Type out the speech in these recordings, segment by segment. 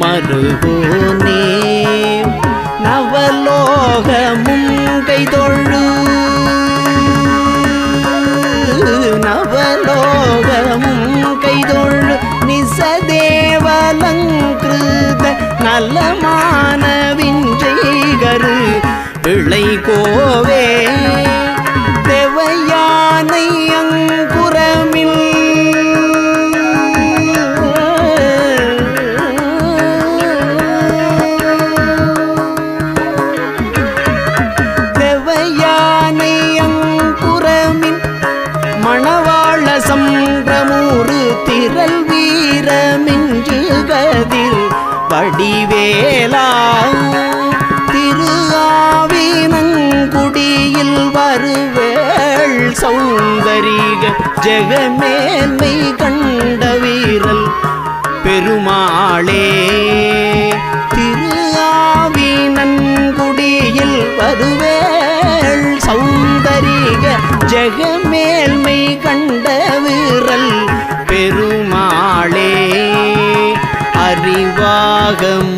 மருகோனே நவலோகமும் கைதொழு. நவலோகமும் கைதொழு. நிசதேவலங்கிருத நலமானவின் செய்கரு இளை கோவே வடிவேலா திரு ஆவினங்குடியில் வருவேள் சௌந்தரிக ஜெகமேன்மை கண்ட வீரல் பெருமாளே. திரு ஆவினங்குடியில் வருவேள் சௌந்தரிக ஜெகமேல்மை கண்ட வீரல் பெருமாளே. அறிவாகம்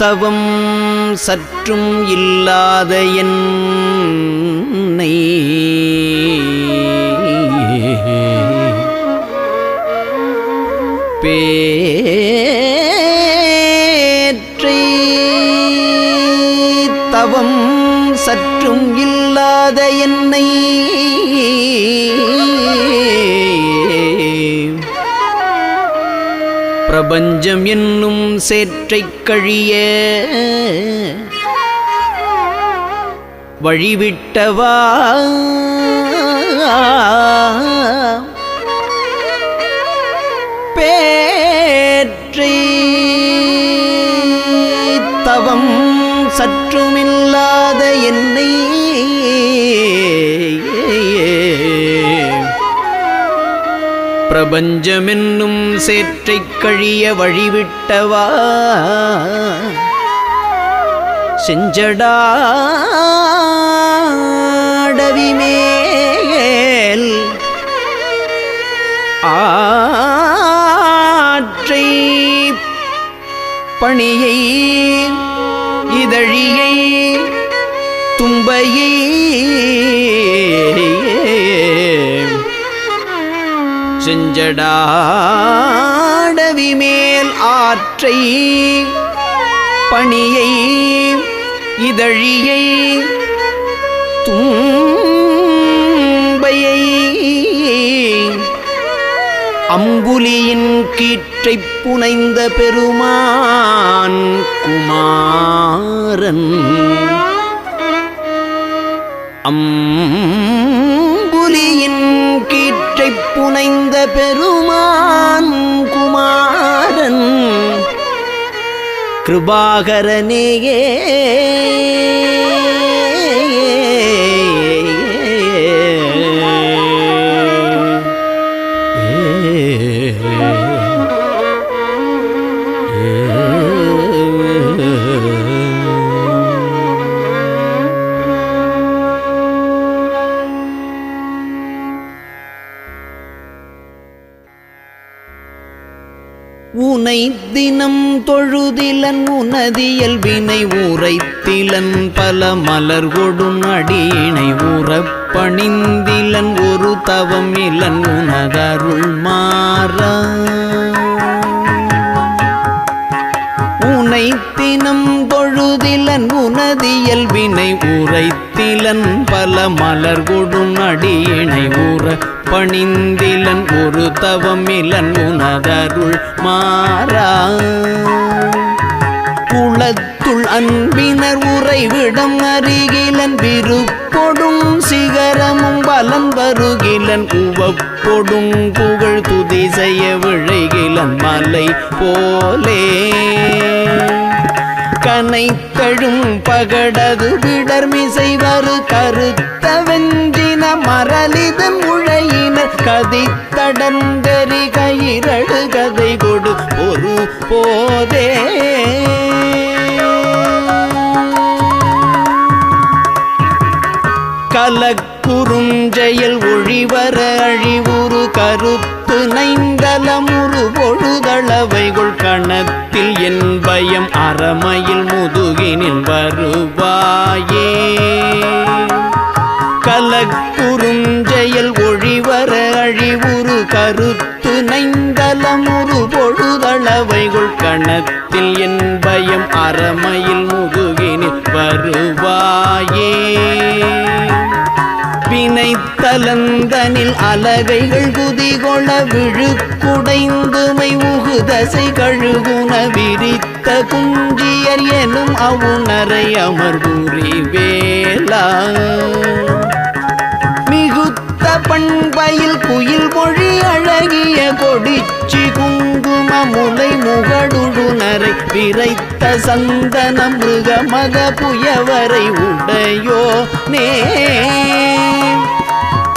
தவம் சற்றும் இல்லாத என்னை. பேற்றை தவம் சற்றும் இல்லாத என்னை. பிரபஞ்சம் என்னும் சேற்றைக் கழிய வழிவிட்டவா? பிரபஞ்சமென்னும் சேற்றைக் கழிய வழிவிட்டவா? செஞ்சடாடவிமேல் ஆற்றை பணியை இதழியை தும்பையை செஞ்சடாடவிமேல் ஆற்றை பணியை இதழியை தும்பையை அம்புலியின் கீற்றைப் புனைந்த பெருமான் குமாரன். புலியின் கீற்றை புனைந்த பெருமான் குமாரன். கிருபாகரனேயே. உனை தினம் தொழுதிலன் உனதியல் வினை உரைத்திலன் பல மலர் கொடும் அடியினை உறப்பணிந்திலன் ஒரு தவம் இலன் உனதருள் மாறா. உனை தினம் தொழுதிலன் உனதியல் வினை உரைத்திலன் பல மலர் கொடும் அடியினை ஊற பணிந்திலன் ஒரு தவமிலன் உனதருள் மாறா. குளத்துள் அன்பினர் உறைவிடம் அருகிலன் விருப்பொடும் சிகரமும் பலன் வருகிலன் உவப்பொடும் புகழ் துதி செய்ய விழைகிலன் மலை போலே. கனைத்தழும் பகடது விடர்மிசை வரு கருத்த வெஞ்சின மரலிதன் உழையினர் கதித்தடந்தரி கயிரடு கதை கொடு ஒரு போதே. கலக்குறுஞ்செயல் ஒழிவர அழிவுறு கருத்து நைந்தலமுறு பொழுதளவைகள் பொழுதளவைகுள் கணத்தில் என் பயம் அறமையில் முதுகினில் வருவாயே. கலக்குறுஞ்செயல் ஒழிவர அழிவுறு கருத்து நைந்தலமுறு பொழுதளவைகள் கணத்தில் என் பயம் அறமையில் முதுகினில் வருவாயே. வினைத்தலந்தனில் அலகைகள் குதிகொள விழுக்குடைந்துமை உகுதசை கழுகுன விரித்த குஞ்சியர் எனும் அவுணரை அமர்வுரி வேளா மிகுத்த பண்பயில் குயில் மொழி அழகிய கொடிச்சி குங்கும முலை முகடுடுனரை விரைத்த சந்தன மிருக மத புயவரை உடையோ நே.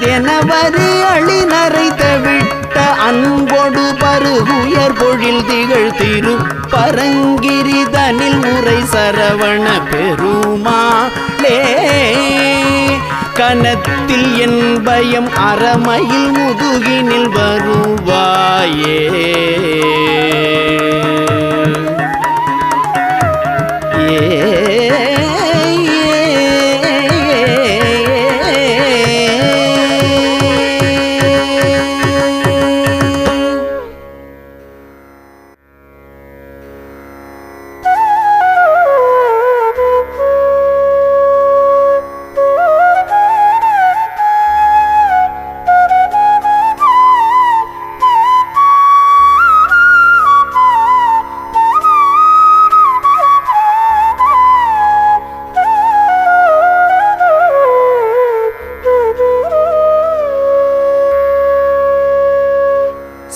தெனத்தனந்தனதென வரி அழினரை தவிட்ட பருகுயர் பொழில் திகழ் திரு பரங்கிரிதனில் முறை சரவண பெருமாளே கனத்தில் என் பயம் அறமையில் முதுகினில் வருவாயே. ஏ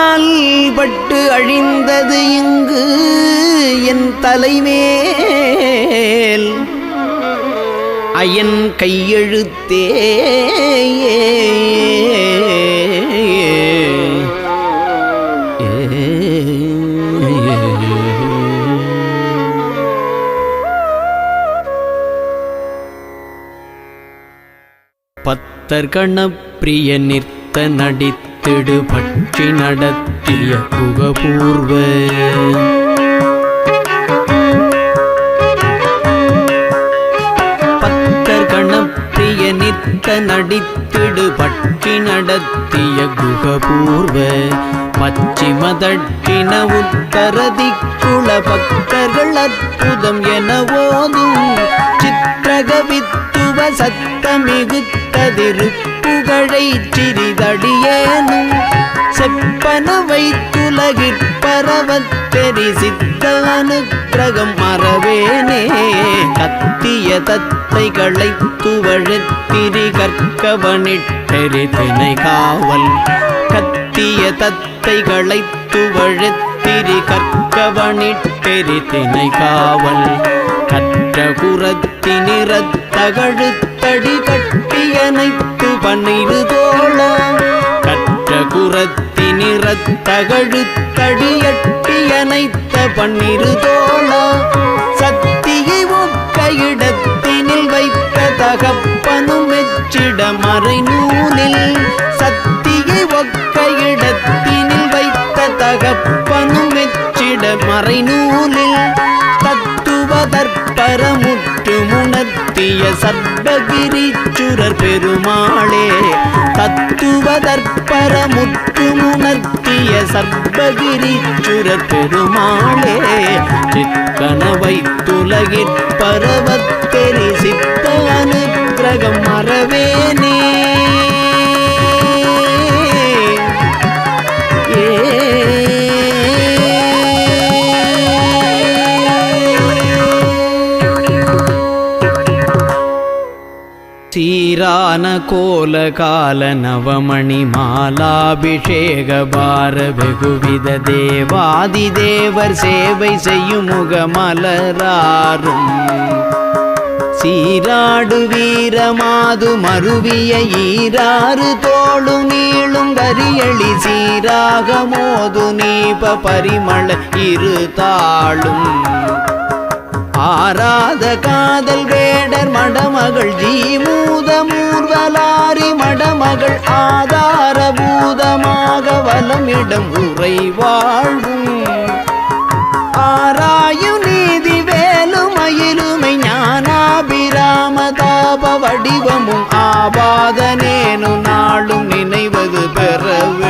கால் பட்டு அழிந்தது இங்கு என் தலைமேல். அயன் கையெழுத்தே பத்தர் கணப்பிரிய நிற்த நடித்திடு பற்றி நடத்திய புகபூர்வ பத்தர் கணப்பிரிய நிற்க நடித்திடு பற்றி நடத்திய குகபூர்வ பச்சிம தட்சிண உத்தரதிக்குள பக்தர்கள் அற்புதம் என ஓதும் சித்திரகவித்துவ சத்தமிகுத்ததிரு புகழை செப்பன வைத்துலகிற்பரவத் தெரி சித்த அனுக்கிரகம் மறவேனே. கத்திய தத்தைகளை துவழத்திரி கற்கவனிட்டெறி தினை காவல். கத்திய தத்தைகளை துவழத்திரி கற்கவனிட்டெறி தினை காவல். கற்ற குரத்தினிறத்தகழுத்தடி கட்டியனைத்து பன்னிரு தோழா கற்ற குரத்தினிறத்தகழுத்தடியட்டியனைத்த பன்னிரு தோழா சத்தியை ஒக்க இடத்தினில் வைத்த தகப்பனும் எச்சிட மறை நூலில். சத்தியை ஒக்க இடத்தினில் வைத்த தகப்பனும் எச்சிட மறை நூலில் தத்துவதற்பரமுற்ற முற்றுமுணர்த்திய சர்வகிரிச்சுரர் பெருமாளே தத்துவதற்பர தற்பர முற்றுமுணர்த்திய சர்வகிரிச்சுரர் பெருமாளே சிக்கனவை துலகிற் பரவத்தெரி சித்த அனுக்கிரகம் மறவேனே. சீரான கோல கால நவமணி மாலாபிஷேக பார வெகுவித தேவாதி தேவர் சேவை செய்யும் முகமலராரும். சீராடு வீரமாது மருவிய ஈராறு தோளு நீளும் கரியளி சீராக மோது நீப பரிமள இரு தாளும். ஆராத காதல் வேடர் மடமகள் ஜீமூத மூர்வலாரி மடமகள் ஆதாரபூதமாக வலமிடம் உரை வாழ்வும். ஆராயு நீதி வேலுமயிலுமை ஞானாபிராமதாப வடிவமும் ஆபாதனேனு நாளும் நினைவது பெறவே